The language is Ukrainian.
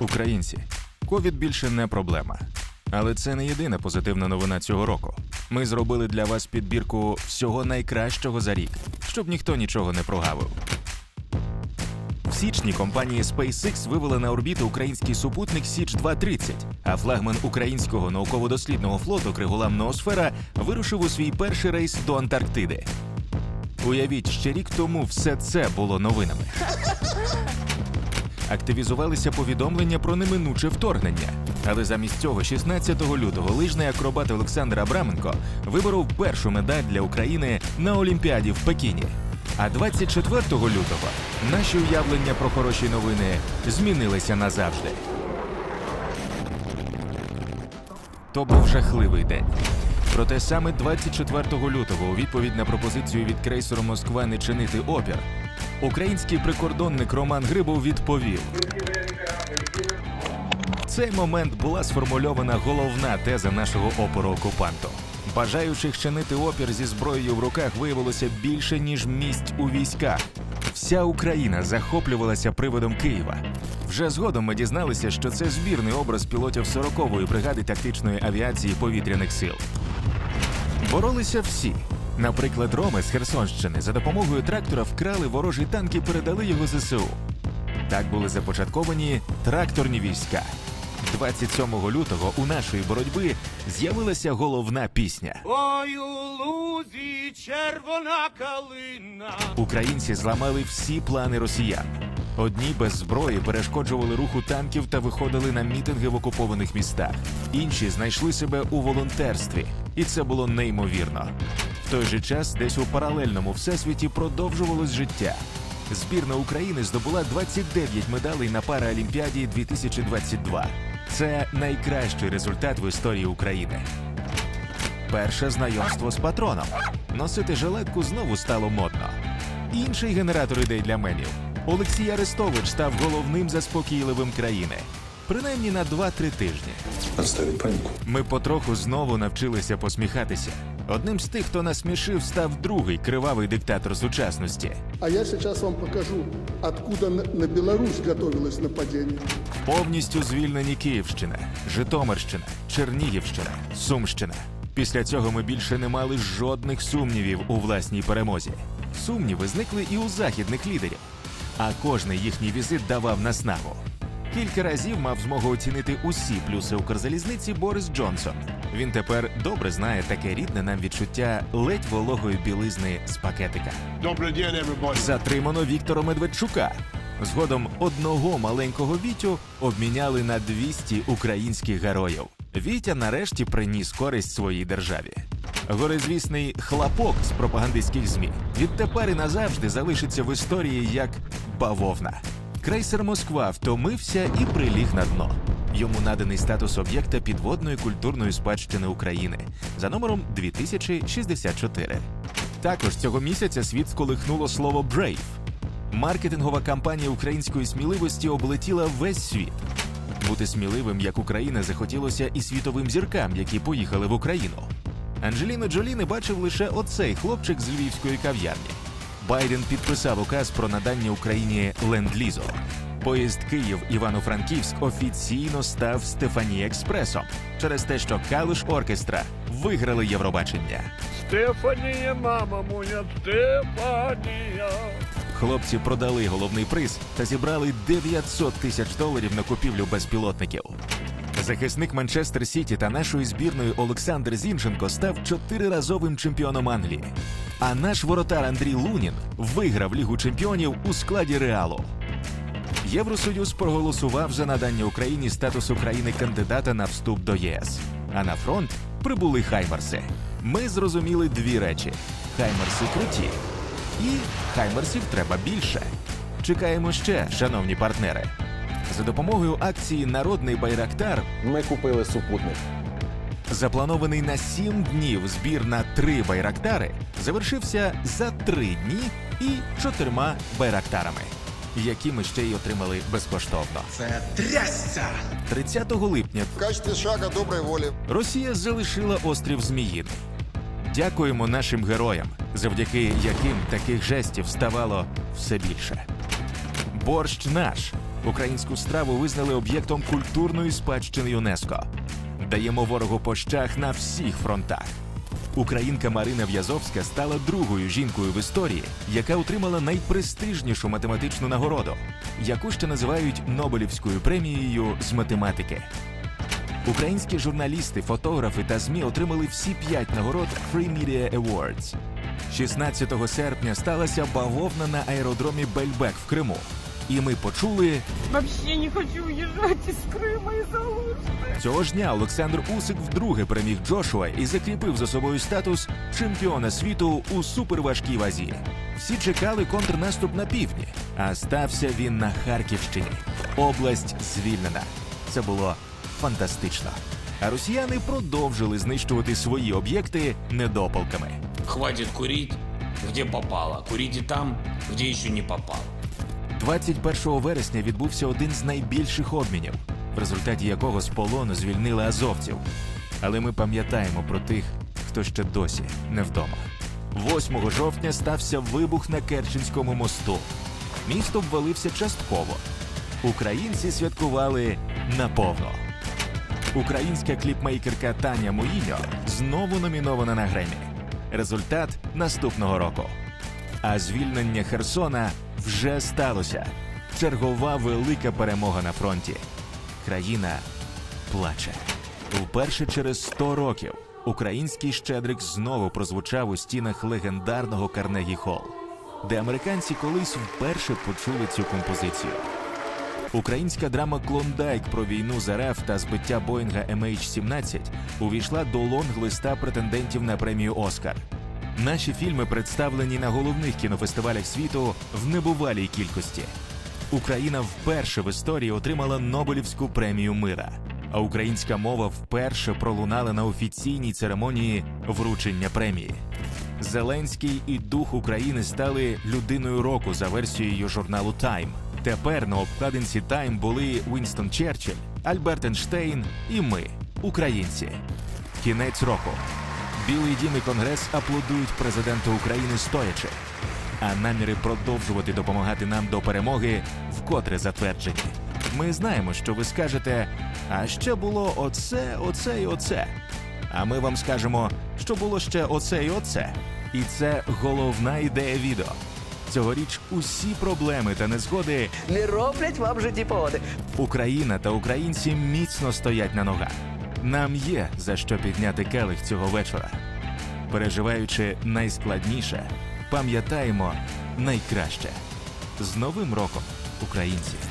Українці, ковід більше не проблема. Але це не єдина позитивна новина цього року. Ми зробили для вас підбірку всього найкращого за рік, щоб ніхто нічого не прогавив. В січні компанія SpaceX вивела на орбіту український супутник Січ 230 а флагман українського науково-дослідного флоту Криголам Ноосфера вирушив у свій перший рейс до Антарктиди. Уявіть, ще рік тому все це було новинами. Активізувалися повідомлення про неминуче вторгнення. Але замість цього, 16 лютого, лижний акробат Олександр Абраменко виборов першу медаль для України на Олімпіаді в Пекіні. А 24 лютого наші уявлення про хороші новини змінилися назавжди. То був жахливий день. Проте саме 24 лютого, у відповідь на пропозицію від крейсеру Москва не чинити опір, український прикордонник Роман Грибов відповів. В цей момент була сформульована головна теза нашого опору окупанту. Бажаючих чинити опір зі зброєю в руках виявилося більше ніж місць у військах. Вся Україна захоплювалася приводом Києва. Вже згодом ми дізналися, що це збірний образ пілотів 40-ї бригади тактичної авіації повітряних сил. Боролися всі. Наприклад, Роми з Херсонщини за допомогою трактора вкрали ворожий танк і передали його ЗСУ. Так були започатковані тракторні війська. 27 лютого у нашої боротьби з'явилася головна пісня. Ой, у лузі червона калина. Українці зламали всі плани росіян. Одні без зброї перешкоджували руху танків та виходили на мітинги в окупованих містах. Інші знайшли себе у волонтерстві, і це було неймовірно. В той же час, десь у паралельному всесвіті продовжувалось життя. Збірна України здобула 29 медалей на Параолімпіаді 2022. Це найкращий результат в історії України. Перше знайомство з патроном. Носити жилетку знову стало модно. Інший генератор ідей для мемів. Олексій Арестович став головним заспокійливим країни. Принаймні на 2-3 тижні. Ми потроху знову навчилися посміхатися. Одним з тих, хто насмішив, став другий кривавий диктатор сучасності. А я сейчас вам покажу, откуда на на Беларусь готовилось нападение. Повністю звільнені Київщина, Житомирщина, Чернігівщина, Сумщина. Після цього ми більше не мали жодних сумнівів у власній перемозі. Сумніви зникли і у західних лідерів. А кожний їхній візит давав наснагу. Кілька разів мав змогу оцінити усі плюси Укрзалізниці Борис Джонсон. Він тепер добре знає таке рідне нам відчуття ледь вологої білизни з пакетика. Затримано Віктора Медведчука. Згодом одного маленького Вітю обміняли на 200 українських героїв. Вітя нарешті приніс користь своїй державі. Горизвісний хлапок з пропагандистських змі відтепер і назавжди залишиться в історії як бавовна. Крейсер Москва втомився і приліг на дно. Йому наданий статус об'єкта підводної культурної спадщини України за номером 2064. Також цього місяця світ сколихнуло слово «brave». Маркетингова кампанія української сміливості облетіла весь світ. Бути сміливим, як Україна, захотілося і світовим зіркам, які поїхали в Україну. Анджеліну Джолі не бачив лише оцей хлопчик з львівської кав'ярні. Байден підписав указ про надання Україні ленд-лізу. Поїзд Київ Івано-Франківськ офіційно став Стефані Експресом через те, що Калуш Оркестра виграли Євробачення. Стефанія, мама моя, Стефанія. Хлопці продали головний приз та зібрали 900 тисяч доларів на купівлю безпілотників. Захисник Манчестер Сіті та нашої збірної Олександр Зінченко став чотириразовим чемпіоном Англії. А наш воротар Андрій Лунін виграв Лігу чемпіонів у складі Реалу. Євросоюз проголосував за надання Україні статусу країни кандидата на вступ до ЄС. А на фронт прибули хаймерси. Ми зрозуміли дві речі: хаймерси круті, і хаймерсів треба більше. Чекаємо ще, шановні партнери. За допомогою акції Народний Байрактар Ми купили супутник. запланований на 7 днів збір на три байрактари завершився за 3 дні і чотирма байрактарами, які ми ще й отримали безкоштовно. Це трясця. 30 липня В качестве шага доброй воли Росія залишила острів Зміїний. Дякуємо нашим героям, завдяки яким таких жестів ставало все більше. Борщ наш. Українську страву визнали об'єктом культурної спадщини ЮНЕСКО. Даємо ворогу по щах на всіх фронтах. Українка Марина В'язовська стала другою жінкою в історії, яка отримала найпрестижнішу математичну нагороду, яку ще називають Нобелівською премією з математики. Українські журналісти, фотографи та ЗМІ отримали всі п'ять нагород Free Media Awards. 16 серпня сталася бавовна на аеродромі Бельбек в Криму. І ми почули Вообще не хочу уезжать из Крыма из-за цього ж дня Олександр Усик вдруге переміг Джошуа і закріпив за собою статус чемпіона світу у суперважкій вазі. Всі чекали контрнаступ на півдні, а стався він на Харківщині. Область звільнена. Це було фантастично. А росіяни продовжили знищувати свої об'єкти недопалками. Хватит курить, где попало. Курите там, где еще не попало. 21 вересня відбувся один з найбільших обмінів, в результаті якого з полону звільнили азовців. Але ми пам'ятаємо про тих, хто ще досі не вдома. 8 жовтня стався вибух на Керченському мосту. Місто обвалився частково. Українці святкували наповно. Українська кліпмейкерка Таня Моїньо знову номінована на Гремі. Результат наступного року. А звільнення Херсона вже сталося. Чергова велика перемога на фронті. Країна плаче. Вперше через 100 років український щедрик знову прозвучав у стінах легендарного Карнегі Холл, де американці колись вперше почули цю композицію. Українська драма Клондайк про війну з РФ та збиття Боїнга MH17 увійшла до лонг-листа претендентів на премію Оскар. Наші фільми представлені на головних кінофестивалях світу в небувалій кількості. Україна вперше в історії отримала Нобелівську премію мира, а українська мова вперше пролунала на офіційній церемонії вручення премії. Зеленський і дух України стали людиною року за версією журналу Time. Тепер на обкладинці Time були Вінстон Черчилль, Альберт Ейнштейн і ми, українці. Кінець року. Білий дім і конгрес аплодують президенту України стоячи. А наміри продовжувати допомагати нам до перемоги вкотре затверджені. Ми знаємо, що ви скажете, а ще було оце, оце і оце. А ми вам скажемо, що було ще оце і оце. І це головна ідея відео. Цьогоріч усі проблеми та незгоди не роблять вам житті погоди. Україна та українці міцно стоять на ногах. Нам є за що підняти келих цього вечора. Переживаючи найскладніше, пам'ятаємо найкраще. З Новим роком, українці!